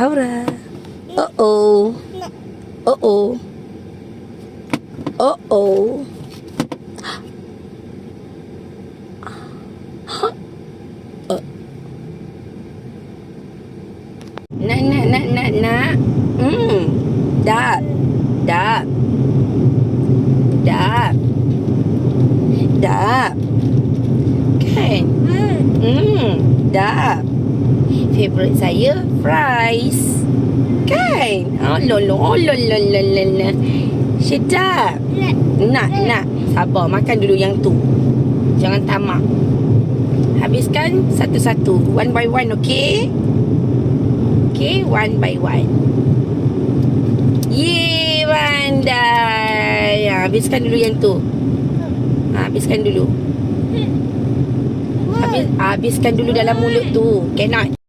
Howrah. Uh-oh. Uh-oh. Uh-oh. Na na na na na. Mm. da da da da Okay. Mm. da Favorite saya fries. Kan? Oh lolo, oh lolo lolo lolo. Sedap. Nak, nak. Sabar, makan dulu yang tu. Jangan tamak. Habiskan satu-satu. One by one, okay? Okay, one by one. Yeay, pandai. Ha, habiskan dulu yang tu. Ha, habiskan dulu. Habis, habiskan dulu dalam mulut tu. Cannot.